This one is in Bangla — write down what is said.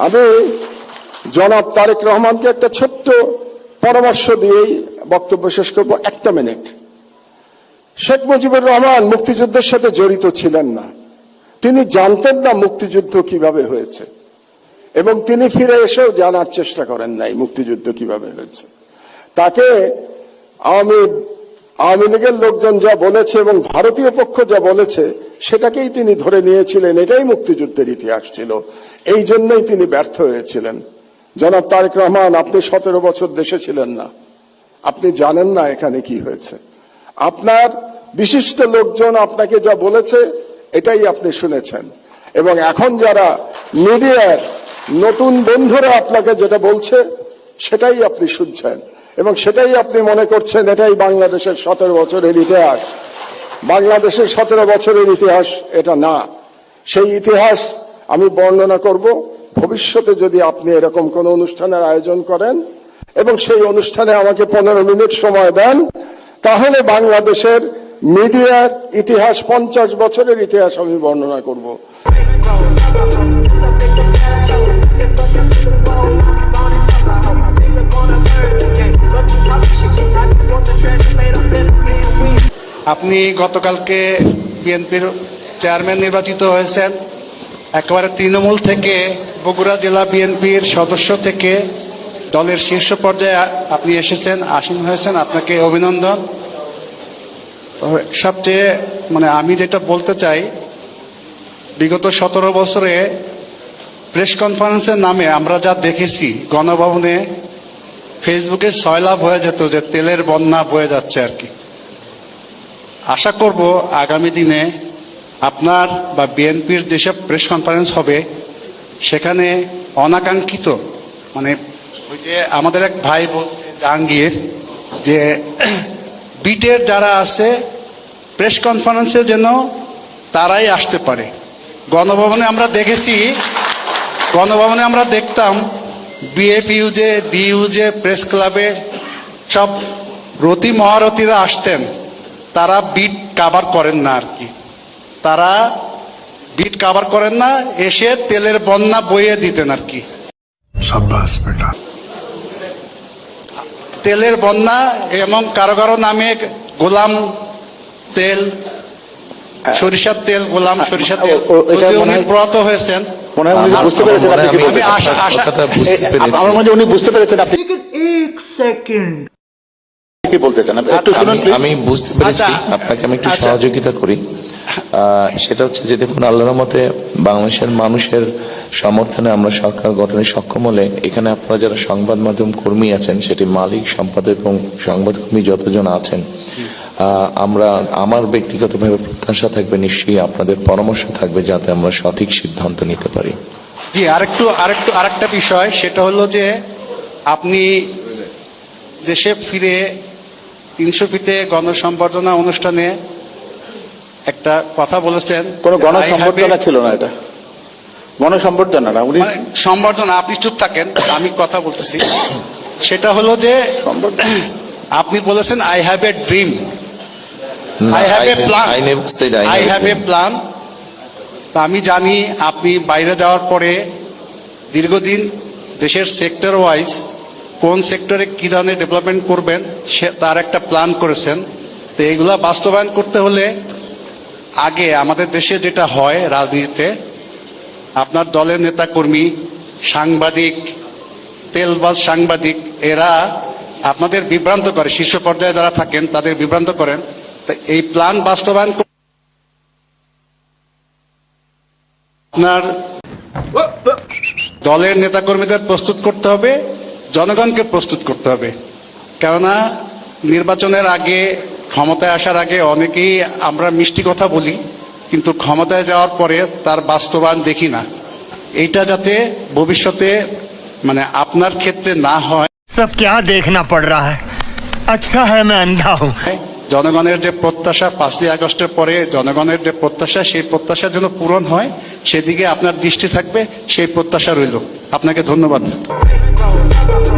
আমি জনাব তারেক রহমানকে একটা ছোট্ট পরামর্শ দিয়েই বক্তব্য শেষ করব একটা মিনিট। শেখ মুজিবুর রহমান মুক্তিযুদ্ধের সাথে জড়িত ছিলেন না। তিনি জানতেন না মুক্তিযুদ্ধ কীভাবে হয়েছে। এবং তিনি ফিরে এসেও জানার চেষ্টা করেন নাই মুক্তিযুদ্ধ কীভাবে হয়েছে। তাকে আওয়ামী আওয়ামী লীগের লোকজন যা বলেছে এবং ভারতীয় পক্ষ যা বলেছে সেটাকেই তিনি ধরে নিয়েছিলেন, এটাই মুক্তিযুদ্ধের ইতিহাস ছিল। এই জন্যই তিনি ব্যর্থ হয়েছিলেন। জনাব তারেক রহমান, আপনি সতেরো বছর দেশে ছিলেন না। আপনি জানেন না এখানে কি হয়েছে। আপনার বিশিষ্ট লোকজন আপনাকে যা বলেছে, এটাই আপনি শুনেছেন। এবং এখন যারা মিডিয়ার নতুন বন্ধুরা আপনাকে যেটা বলছে, সেটাই আপনি শুনছেন। এবং সেটাই আপনি মনে করছেন, এটাই বাংলাদেশের সতেরো বছরের ইতিহাস। বাংলাদেশের সতেরো বছরের ইতিহাস এটা না। সেই ইতিহাস আমি বর্ণনা করব। ভবিষ্যতে যদি আপনি এরকম কোন অনুষ্ঠানের আয়োজন করেন এবং সেই অনুষ্ঠানে আমাকে পনেরো মিনিট সময় দেন, তাহলে বাংলাদেশের মিডিয়ার ইতিহাস পঞ্চাশ বছরের ইতিহাস আমি বর্ণনা করব। আপনি গতকালকে বিএনপির চেয়ারম্যান নির্বাচিত হয়েছেন। একেবারে তৃণমূল থেকে বগুড়া জেলা বিএনপির সদস্য থেকে দলের শীর্ষ পর্যায়ে আপনি এসেছেন, আসীন হয়েছেন। আপনাকে অভিনন্দন। সবচেয়ে মানে আমি যেটা বলতে চাই, বিগত সতেরো বছরে প্রেস কনফারেন্সের নামে আমরা যা দেখেছি, গণভবনে ফেসবুকে সয়লাভ হয়ে যেত যে তেলের বন্যা বয়ে যাচ্ছে আর কি। আশা করব আগামী দিনে আপনার বা বিএনপির যেসব প্রেস কনফারেন্স হবে, সেখানে অনাকাঙ্ক্ষিত মানে ওই যে আমাদের এক ভাই বলছে জাহাঙ্গীর, যে বিটের যারা আছে, প্রেস কনফারেন্সে যেন তারাই আসতে পারে। গণভবনে আমরা দেখেছি, গণভবনে আমরা দেখতাম BF UJ D UJ press ক্লাবে সব রতি মহারথীরা আসতেন। তারা বিট কাভার করেন না আর কি। তারা বিট কাভার করেন না এসে তেলের বন্যা বইয়ে দিতেন আর কি। তেলের বন্যা এবং কারও কারও নামে গোলাম তেল সরিষার তেল গোলাম সরিষার তেল। উনি প্রহত হয়েছেন বুঝতে আমার মনে উনি বুঝতে পেরেছেন সেকেন্ড কি বলতে চান? একটু শুনুন আমি- বুঝতে পেরেছি। আচ্ছা। আপনাকে আমি একটু আচ্ছা। সহযোগিতা করি। সেটা হচ্ছে যে দেখুন আল্লাহর মতে বাংলাদেশের মানুষের সমর্থনে আমরা সরকার গঠনে সক্ষম হলে এখানে আপনারা যারা সংবাদ মাধ্যম কর্মী আছেন সেটি মালিক সম্পাদক এবং সংবাদকর্মী যতজন আছেন আমরা আমার ব্যক্তিগতভাবে প্রত্যাশা থাকবে নিশ্চয়ই আপনাদের পরামর্শ থাকবে যাতে আমরা সঠিক সিদ্ধান্ত নিতে পারি। জি আরেকটু আরেকটু আরেকটা বিষয় সেটা হলো যে আপনি দেশে ফিরে তিনশো ফিটে গণসম্বর্ধনা অনুষ্ঠানে একটা কথা বলেছেন। কোনো গণসম্বর্ধনা ছিল না এটা। গণসম্বর্ধনা না উনি মানে সম্বর্ধনা আপনি চুপ থাকেন আমি কথা বলতেছি। সেটা হলো যে আপনি বলেছেন I have a dream. I never said I I have a. Plan আমি জানি আপনি বাইরে যাওয়ার পরে দীর্ঘদিন দেশের সেক্টর ওয়াইজ কোন সেক্টরে কি ধরনের ডেভেলপমেন্ট করবেন সে তার একটা প্ল্যান করেছেন। তো এইগুলা বাস্তবায়ন করতে হলে আগে আমাদের দেশে যেটা হয় রাজনীতিতে আপনার দলের নেতাকর্মী সাংবাদিক তেলবাজ সাংবাদিক এরা আপনাদের বিভ্রান্ত করে। শীর্ষ পর্যায়ে যারা থাকেন তাদের বিভ্রান্ত করেন। তো এই প্ল্যান বাস্তবায়ন আপনার দলের নেতাকর্মীদের প্রস্তুত করতে হবে। জনগণকে প্রস্তুত করতে হবে। কেননা নির্বাচনের আগে ক্ষমতায় আসার আগে অনেকেই আমরা মিষ্টি কথা বলি কিন্তু ক্ষমতায় যাওয়ার পরে তার বাস্তবায়ন দেখি না। এইটা যাতে ভবিষ্যতে মানে আপনার ক্ষেত্রে না হয়। সব ক্যা দেখনা পড় রা হ্যাঁ আচ্ছা হ্যাঁ আমি আন্ধা হুম। জনগণের যে প্রত্যাশা পাঁচই আগস্টের পরে জনগণের যে প্রত্যাশা সেই প্রত্যাশার জন্য পূরণ হয়। সেদিকে আপনার দৃষ্টি থাকবে সেই প্রত্যাশা রইল। আপনাকে ধন্যবাদ। Paulo.